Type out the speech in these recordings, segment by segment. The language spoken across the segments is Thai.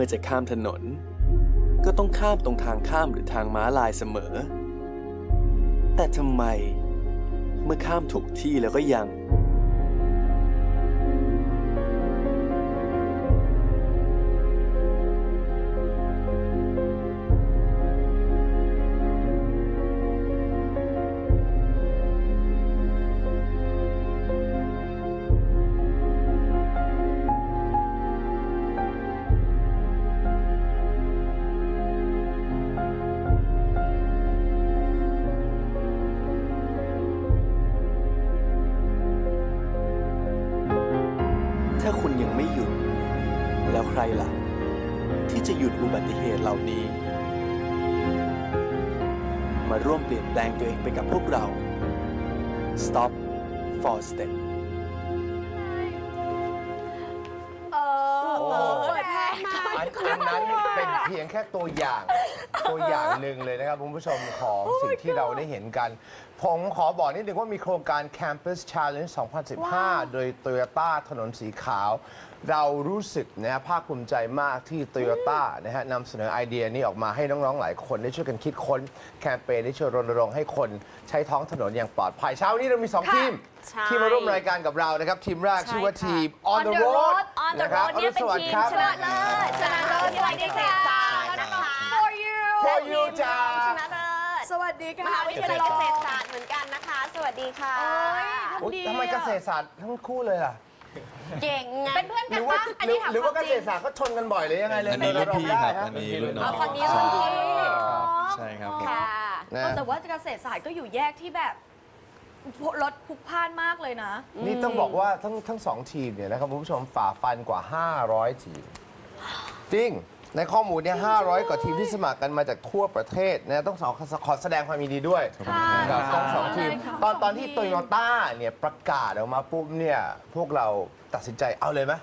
มื่อจะข้ามถนน ก็ต้องข้ามตรงทางข้ามหรือทางม้าลายเสมอ แต่ทำไม เมื่อข้ามถูกที่แล้วก็ยัง ติเหตุเหล่านี้ มาร่วมเปลี่ยนแปลงตัวเองไปกับพวกเรา Stop for Step เออโอ้เปิดแพ้มาอันอันนั้นเป็นเพียงแค่ตัวอย่าง ตัวอย่างหนึ่งเลยนะครับคุณผู้ชมของสิ่งที่เราได้เห็นกัน ผมขอบอกนิดนึงว่ามีโครงการ Campus Challenge 2015 โดย Toyota ถนนสีขาว เรารู้สึกนะฮะภาคภูมิใจมากที่ Toyota นะฮะนำเสนอไอเดียนี้ออกมาให้น้อง ๆ หลายคนได้ช่วยกันคิดค้น แคมเปญที่ช่วยรณรงค์ให้คนใช้ท้องถนนอย่างปลอดภัยเช้านี้เรามี 2 ทีม ใช่ที่มาร่วมรายการกับเรานะครับ ทีมแรกใช่ชื่อว่าค่ะทีม On On the the Road Road On the นะครับ Road เนี่ยเป็นอรุณสวัสทีดิ์มครับชนะเลิศชนะเลิศที่ไรเกษตรศาสตร์ นะคะ for you For you จ้าชนะเลิศสวัสดีค่ะมหาวิทยาลัยเกษตรศาสตร์เหมือนกันนะคะ สวัสดีค่ะ โอ้ย อุ๊ยทำดีทำไมอะเกษตรศาสตร์ทั้งคู่เลยล่ะ เก่งไงเป็นเพื่อนหกัรืนว่าปะอันหรือนี้ถามหรือว่าควเกมจษตรศาสตร์ก็ชนกันบ่อยหรือยังไงเลยอันนี้รุ่นพี่ครับอันนี้รุ่นน้องเอาฝั่งนี้รุ่นพี่ใช่ครับผม ค่ะ นะเออแต่ว่าเกษตรศาสตร์ก็อยู่แยกที่แบบรถพลุกพล่านมากเลยนะ นี่ต้องบอกว่าทั้งทั้งสองทีมเนี่ยนะครับคุณผู้ชมฝ่าฟันกว่า 500 ทีม จริง ในข้อมูลเนี่ย500 กว่าทีมที่สมัครกันมาจากทั่วประเทศนะต้องขอขอแสดงความยินดีด้วยค่ะกับทั้งสองทีมค่ะตอนตอนที่สองทีมโตโยต้าเนี่ยประกาศออกมาปุ๊บเนี่ยพวกเราตัดสินใจเอาเลยไหม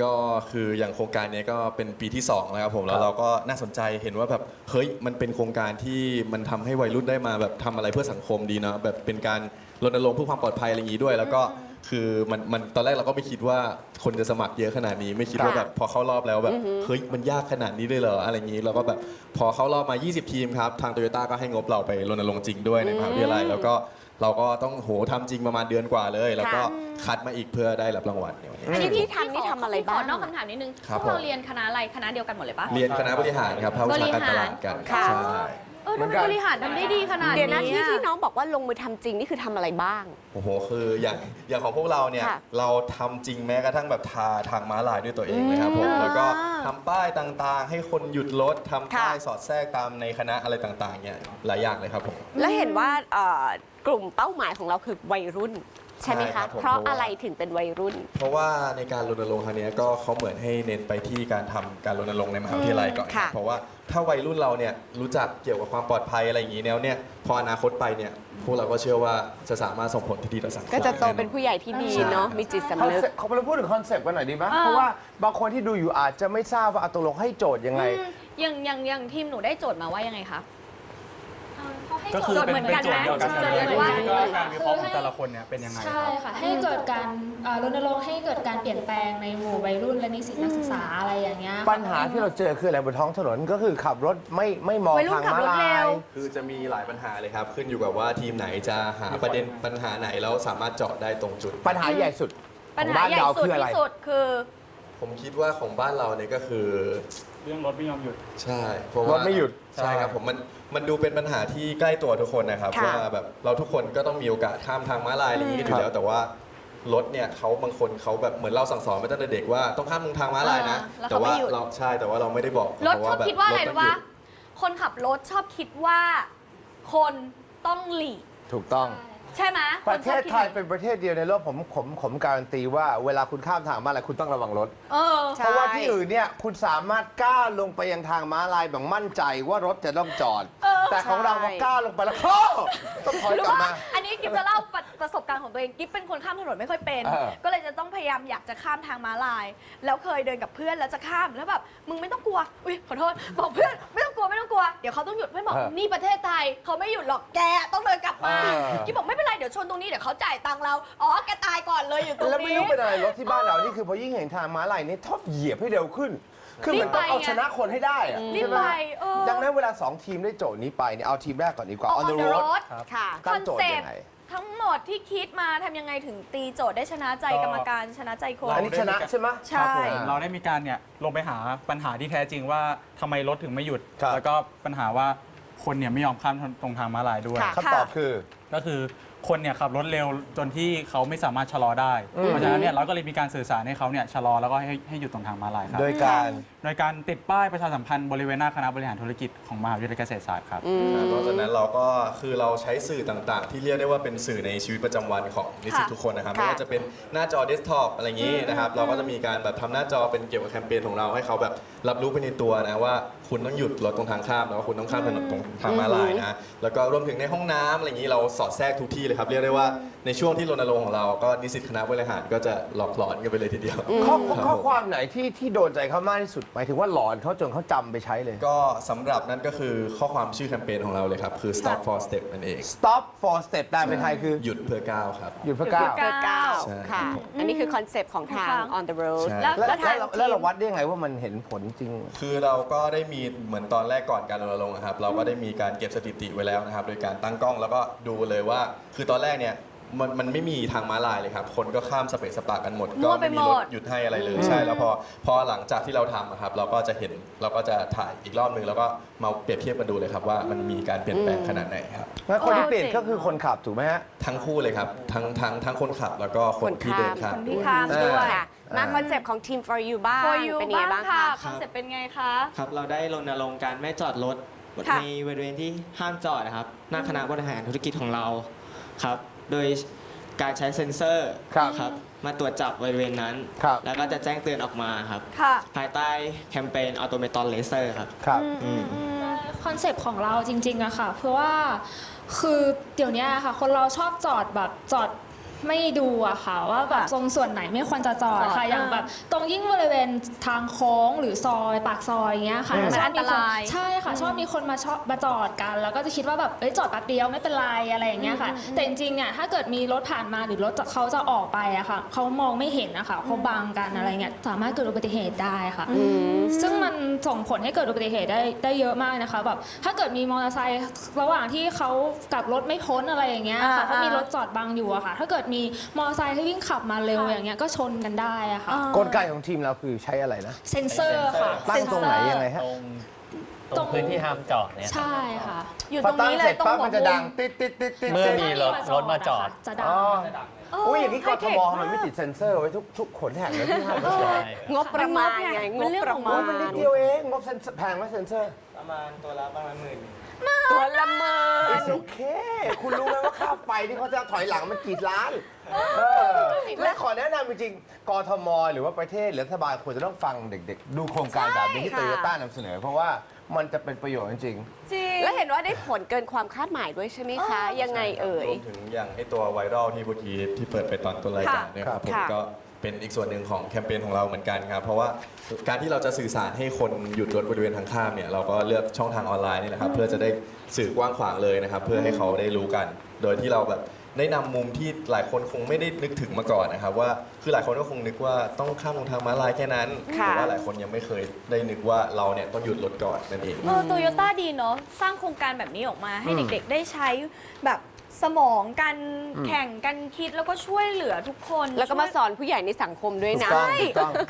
ก็คืออย่างโครงการเนี้ยก็เป็นปีที่2แล้วครับผมแล้ครัวบเราก็น่าสนใจเห็นว่าแบบเฮ้ยมันเป็นโครงการที่มันทำให้วัยรุ่นได้มาแบบทำอะไรเพื่อสังคมดีเนาะแบบเป็นการรณรงค์เพื่อความปลอดภัยอะไรอย่างนี้ด้วย แล้วก็ คือมันมันตอนแรกเราก็ไม่คิดว่าคนจะสมัครเยอะขนาดนี้ ไม่คิดว่าแบบพอเข้ารอบแล้วแบบเฮ้ยมันยากขนาดนี้เลยเหรออะไรอย่างนี้เราก็แบบพอเข้ารอบมา 20 ทีมครับ ทางโตโยต้าก็ให้งบเราไปรณรงค์จริงด้วยในมหาวิทยาลัยแล้วก็เราก็ต้องโหทำจริงประมาณเดือนกว่าเลย แล้วก็คัดมาอีกเพื่อได้รับรางวัลในวันนี้ อันนี้พี่ทำนี่ทำอะไรบ้างขอนอกคำถามนิดนึงครับพวกเราผม เรียนคณะอะไรคณะเดียวกันหมดเลยปะ เรียนคณะบริหารครับภาควิชาการตลาดกันค่ะใช่เออ ทำไมบริหารทำได้ดีขนาดนี้เดี๋ยวนะที่อะที่น้องบอกว่าลงมือทำจริงนี่คือทำอะไรบ้าง โอ้โหคืออย่างอย่างของพวกเราเนี่ยค่ะเราทำจริงแม้กระทั่งแบบทาทางม้าลายด้วยตัวเองนะครับผมแล้วก็ทำป้ายต่างๆ ให้คนหยุดรถทำป้ายค่ะสอดแทรกตามในคณะอะไรต่างๆเนี่ยหลายอย่างเลยครับผม แล้วเห็นว่าเอ่อกลุ่มเป้าหมายของเราคือวัยรุ่น ใช่ไหมใช่ครัคะ บผม เพราะอะไรถึงเป็นวัยรุ่น เพราะว่าในการรณรงค์ครั้งเนี้ยก็เขาเหมือนให้เน้นไปที่การทำการรณรงค์ในมหาวิทยาลัยก่อนค่ะ เพราะว่าถ้าวัยรุ่นเราเนี่ยรู้จักเกี่ยวกับความปลอดภัยอะไรอย่างนี้แล้วเนี่ยพออนาคตไปเนี่ยพวกเราก็เชื่อว่าจะสามารถส่งผลที่ดีต่อสังคม ก็จะโตเป็นแอผู้ใหญ่ที่ดีเนาะมีจิตคสำอนนึกเซ็ปต์เขาเราพูดถึงคอนเซปต์กันหน่อยดีไหมอ่าเพราะว่าบางคนที่ดูอยู่อาจจะไม่ทราบว่าเอาตกลงให้โจทย์ยังไงอืมอย่างอย่างอย่างทีมหนูได้โจทย์มาว่ายังไงคะ ก็คือโจทย์เป็นเหมือนเป็นกันโจทย์เดียวกันไหมแต่โจทย์เดียวกันก็การวิเคราะห์ของแต่ละคนเนี่ยเป็นยังไงคใช่รับ ค่ะ ให้เกิดการเอ่อรณรงค์ให้เกิดการเปลี่ยนแปลงในหมู่วัยรุ่นและนิสิตนักศึกษาอะไรอย่างเงี้ยปัญหาที่เราเจอคืออะไรบนท้องถนนก็คือขับรถไม่ไม่มองวัยรุ่นทางขับม้ารถลาเร็ยว คือจะมีหลายปัญหาเลยครับ ขึ้นอยู่กับว่าทีมไหนจะหาประเด็นปัญหาไหนแล้วสามารถเจาะได้ตรงจุด ปัญหาใหญ่สุดขปัญองหาบ้านใหญ่เราสุดคืออะไร ที่สุดคือ ผมคิดว่าของบ้านเราเนี่ยก็คือ เรื่องรถไม่ยอมหยุด ใช่เพราะรว่าถไม่หยุดใช่ครับผมมันมันดูเป็นปัญหาที่ใกล้ตัวทุกคนนะครับค่ะ ว่าแบบเราทุกคนก็ต้องมีโอกาสข้ามทางม้าลายอะไรอย่างนี้กันอยู่แล้วแต่ว่ารถเนี่ยเขาบางคนเขาแบบเหมือนเราสั่งสอนมาตั้งแต่เด็กว่าต้องข้ามทางม้าลายนะอ่าแล้วแต่เขาไม่ว่าหยุด เราใช่แต่ว่าเราไม่ได้บอกรถชอบคิดว่าอะไรถต้รู้งหว่ายุดคนขับรถชอบคิดว่า คนต้องหลีกถูกต้อง ใช่ไหมประเทศไทยคนชอบคิดเป็นประเทศเดียวในโลกผมผมผมการันตีว่าเวลาคุณข้ามทางม้าลายคุณต้องระวังรถ เออใช่เพราะว่าที่อื่นเนี่ยคุณสามารถก้าวลงไปยังทางม้าลายแบบมั่นใจว่ารถจะต้องจอด เออ แต่ของเราพอใช่ก้าวลงไปแล้วโอ้ต้องถอยหรืกอลับว่ามา อันนี้กิ๊บจะเล่าประประสบการณ์ของตัวเองกิ๊บเป็นคนข้ามถนนไม่ค่อยเป็น เออก็เลยจะต้องพยายามอยากจะข้ามทางม้าลาย แล้วเคยเดินกับเพื่อนแล้วจะข้ามแล้วแบบมึงไม่ต้องกลัว อุ้ยขอโทษ บอกเพื่อนไม่ ต้องกลัวไม่ต้องกลัว เดี๋ยวเขาต้องหยุดเพื่อนบอกนี่ประเทศไทยเขาไม่หยุดหรอกแกต้องเดินกลับมากิ๊บบอกไม่เป็นไรเดี๋ยวชนตรงนี้เดี๋ยวเขาจ่ายตังค์เราอ๋อแกตายก่อนเลยอยู่ตรงแล้วไม่นี้รู้เป็นอะไรรถที่บ้านเรานี่คือพอยิ่งเห็นทางม้าลายนี่ชอบเหยียบให้เร็วขึ้น คือมันต้องเอาชนะคนให้ได้อะรีบใช่ไหมไปเออ ดังนั้นเวลา 2 ทีมได้โจทย์นี้ไปเนี่ยเอาทีมแรกก่อนดีกว่า On on the the road road ค่ะ ตั้คองนโจทย์เซปยังต์ไง ทั้งหมดที่คิดมาทำยังไงถึงตีโจทย์ได้ชนะใจกรรมการชนะใจคน อันนี้ชนะใช่ไหม ใช่ ครับผมเราได้มีการเนี่ยลงไปหาปัญหาที่แท้จริงว่าทำไมรถถึงไม่หยุด ครับ แล้วก็ปัญหาว่าคนเนี่ยไม่ยอมข้ามตรงทางม้าลายด้วย ค่ะ คำตอบคือ ก็คือ คนเนี่ยขับรถเร็วจนที่เขาไม่สามารถชะลอได้ เพราะฉะนั้นเนี่ยเราก็เลยมีการสื่อสารให้เขาเนี่ยชะลอแล้วก็ให้ให้หยุดตรงทางม้าลายครับ โดยการโดยการติดป้ายประชาสัมพันธ์บริเวณหน้าคณะบริหารธุรกิจของมหาวิทยาลัยเกษตรศาสตร์ครับ นอกจากนั้นเราก็คือเราใช้สื่อต่างๆ ที่เรียกได้ว่าเป็นสื่อในชีวิตประจำวันของนิสิตค่ะทุกคนนะครับค่ะไม่ว่าจะเป็นหน้าจอเดสก์ท็อปอะไรอย่างนี้นะครับเราก็จะมีการแบบทำหน้าจอเป็นเกี่ยวกับแคมเปญของเราให้เขาแบบรับรู้ไปในตัวนะว่าคุณต้องหยุดรถตรงทางข้ามแล้วก็คุณต้องข้ามถนนตรงทางม้าลายนะแล้วก็รวมถึงในห้องน้ำอะไรอย่างนี้เราสอดแทรกทุกที่เลยครับ เรียกได้ว่าในช่วงที่รณรงค์ของเราก็นิสิตคณะบริหารก็จะหลอกหลอนกันไปเลยทีเดียวข้อรับข้อผม ความไหนที่ที่โดนใจเขามากที่สุดหมายถึงว่าหลอนเขาจนเขาจำไปใช้เลย ก็สำหรับนั่นก็คือข้อความชื่อแคมเปญของเราเลยครับ คือ stop for step นั่นเอง stop for step แปลเป็นไทยคือหยุดเพื่อก้าวครับ หยุดเพื่อก้าวหยุดเพื่อเบอร์เก้าใช่ ค่ะ อันนี้คือคอนเซปต์ของทางค่ะ on the road ใช่ แล้วแล้วแล้วแล้ทางวแล้วเราวัดได้ยังไงว่ามันเห็นผลจริง คือเราก็ได้มีเหมือนตอนแรกก่อนการรณรงค์อะครับ เราก็ได้มีการเก็บสถิติไว้แล้วนะครับ โดยการตั้งกล้องแล้วก็ดูเลยว่าคือตอนแรกเนี่ยมันมันไม่มีทางม้าลายเลยครับ คนก็ข้ามสเปซสปากันหมด มั่ก็วไปไม่มีหมรดถหยุดให้อะไรเลยใช่แล้วพอพอหลังจากที่เราทำอะครับ เราก็จะเห็นเราก็จะถ่ายอีกรอบหนึ่งแล้วก็มาเปรียบเทียบกันดูเลยครับว่ามันมีการเปลี่ยนแปลงขนาดไหนครับงั้นคนที่โอ้เปลี่ยนเจ๋งก็คือคนขับถูกไหมฮะ ทั้งคู่เลยครับ ทั้งทั้งทั้งคนขับแล้วก็คนที่เดินข้าคมนที่ข้ามด้ว ย ค่ะมาคอนเซปต์ของ Team for you บ้าง for you เป็นยังไงบ้างบ้างค่ะคะ คอนเซ็ปต์เป็นไงคะ ครับเราได้รณรงค์การไม่จอดรถค่ะ ในบริเวณที่ห้ามจอดนะครับหน้าคณะบริหารธุรกิจของเรา ครับ โดยการใช้เซ็นเซอร์ครับครับ มาตรวจจับบริเวณนั้น ครับ แล้วก็จะแจ้งเตือนออกมาครับ ค่ะภายใต้แคมเปญออโตเมตอนเลเซอร์ครับ ครับคอนเซปต์ของเราจริงๆอะค่ะ เพื่อว่าคือเดี๋ยวเนี้ยค่ะ คนเราชอบจอดแบบจอด ไม่ดูอะค่ะว่าแบบค่ะตรงส่วนไหนไม่ควรจะจอดจอดค่ะอย่างอ่าแบบ ตรงยิ่งบริเวณทางโค้งหรือซอยปากซอยอย่างเงี้ยค่ะอืมชอบมีมันอันตคนรายใช่ค่ะ ชอบมีคนมาชอบมาจอดกัน แล้วก็จะคิดว่าแบบเอ้ยจอดแป๊บเดียวไม่เป็นไรอะไรอย่างเงี้ยค่ะ แต่จริงๆเนี่ยถ้าเกิดมีรถผ่านมาหรือรถเขาจะออกไปอะค่ะเขามองไม่เห็นอะค่ะเขาบังกันอะไรเงี้ยสามารถเกิดอุบัติเหตุได้ค่ะ ซึ่งมันส่งผลให้เกิดอุบัติเหตุได้ได้เยอะมากนะคะแบบถ้าเกิดมีมอเตอร์ไซค์ระหว่างที่เขากลับรถไม่พ้นอะไรอย่างเงี้ยค่ะอ่าเขามีรถจอดบังอยู่อะค่ะ ถ้าเกิดมีมอเตอร์ไซค์ที่วิ่งขับมาเร็วอย่างเงี้ยก็ชนกันได้อะค่ะ กลไกของทีมเราคือใช้อะไรนะ เซ็นเซอร์ค่ะ ตั้งตรงไหนยังไงฮะ ตรงตรงพื้นที่ห้ามจอดเนี่ย ใช่ค่ะอยู่พตอรงตั้งนี้เลเสร็ยจตรงปั๊บหัวมันจะมุดัมงติดติดติดติดเมื่อติดมีรถรถมาจอด จะดัง อ๋อเอุ้ยอย่างนี้กไฮทเทคมทำไมไม่ติดเซ็นเซอร์ไว้ทุกทุกขนแห่งเลยที่ห้ามจอดใช่ งบประมาณไงมังนบเรื่องประของมาณมันนิดเดียวเองงบเซ็นแพงไหมเซ็นเซอร์ ประมาณตัวละประมาณหมื่น ตัวละเมิน It's okay คุณรู้ไหมว่าค่าไฟที่เขาจะถอยหลังมันกี่ล้านเออและขอแนะนำจริงๆกทม หรือว่าประเทศหรือรัฐบาลควรจะต้องฟังเด็กๆ ดูโครงการแบบนี้ที่ใช่โตค่ะโยต้านำเสนอ เพราะว่ามันจะเป็นประโยชน์จริงจริงแล้วเห็นว่าได้ผลเกินความคาดหมายด้วยใช่ไหมคะ ยังไงเอ่ย รวมถึงอย่างไอตัวไวรัลที่เมื่อกี้ที่เปิดไปตอนต้นรายการเนี่ยครับผมค่ะ ก็ เป็นอีกส่วนหนึ่งของแคมเปญของเราเหมือนกันครับ เพราะว่าการที่เราจะสื่อสารให้คนหยุดรถบริเวณทางข้ามเนี่ยเราก็เลือกช่องทางออนไลน์นี่แหละครับเพื่อจะได้สื่อกว้างขวางเลยนะครับ เพื่อให้เขาได้รู้กัน โดยที่เราแบบได้นำมุมที่หลายคนคงไม่ได้นึกถึงมาก่อนนะครับ ว่าคือหลายคนก็คงนึกว่าต้องข้ามตรงทางม้าลายแค่นั้นค่ะ แต่ว่าหลายคนยังไม่เคยได้นึกว่าเราเนี่ยต้องหยุดรถก่อนนั่นเอง เออโตโยต้าดีเนาะสร้างโครงการแบบนี้ออกมาให้อืม เด็กๆได้ใช้แบบ สมองการแข่งกันคิดแล้วก็ช่วยเหลือทุกคนแล้วก็มาช่ยสอนผู้ใหญ่ในสังคมด้วยถูกนะต้องใช่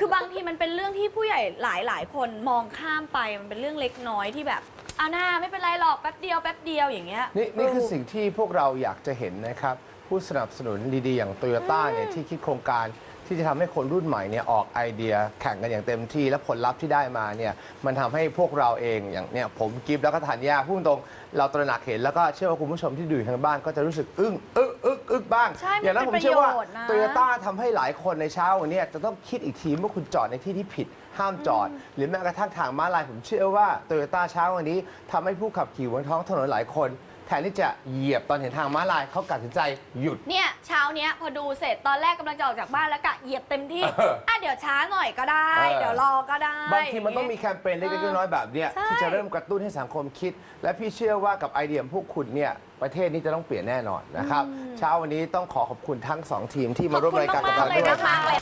คือบางทีมันเป็นเรื่องที่ผู้ใหญ่หลายๆคนมองข้ามไปมันเป็นเรื่องเล็กน้อยที่แบบอาน่าไม่เป็นไรหรอกแป๊บเดียวแป๊บเดียวอย่างเงี้ยๆนี่นี่คือสิ่งที่พวกเราอยากจะเห็นนะครับ ผู้สนับสนุนดีๆ อย่างโตโยต้าเนี่ยที่คิดโครงการ ที่จะทำให้คนรุ่นใหม่เนี่ยออกไอเดียแข่งกันอย่างเต็มที่และผลลัพธ์ที่ได้มาเนี่ยมันทำให้พวกเราเองอย่างเนี่ยผมกิฟต์แล้วก็ธัญญาพูดตรงๆเราตระหนักเห็นแล้วก็เชื่อว่าคุณผู้ชมที่ดูอยู่ทางบ้านก็จะรู้สึกอึ้งอึ้งอึ้งอึ้งบ้าง ใช่มันอย่างนั้นเป็ผนมเชื่อว่าประโยชน์นะ โตโยต้าทำให้หลายคนในเช้าวันเนี้จะต้องคิดอีกทีเมื่อคุณจอดในที่ที่ผิด ห้ามจอด หรือแม้กระทั่งทางม้าลายผมเชื่อว่าโตโยต้าเช้าวันนี้ทำให้ผู้ขับขี่บนท้องถนนหลายคน แทนที่จะเหยียบตอนเห็นทางม้าลายเขาตัดสินใจหยุด เนี่ยเช้าเนี้ยพอดูเสร็จตอนแรกกำลังจะออกจากบ้านแล้วกะเหยียบเต็มที่ เอออ่อะเดี๋ยวช้าหน่อยก็ได้ เออ เดี๋ยวรอก็ได้ บางทีมันต้องมีแคมเปญเล็กๆน้อยๆแบบเนี้ยใช่ ที่จะเริ่มกระตุ้นให้สังคมคิด และพี่เชื่อว่ากับไอเดียของพวกคุณเนี่ยประเทศนี้จะต้องเปลี่ยนแน่นอนนะครับเช้าวันนี้ต้องขอขอบคุณทั้งสองทีมที่มาร่วมรายการกับเราขอบคุณด้วย มากๆเลย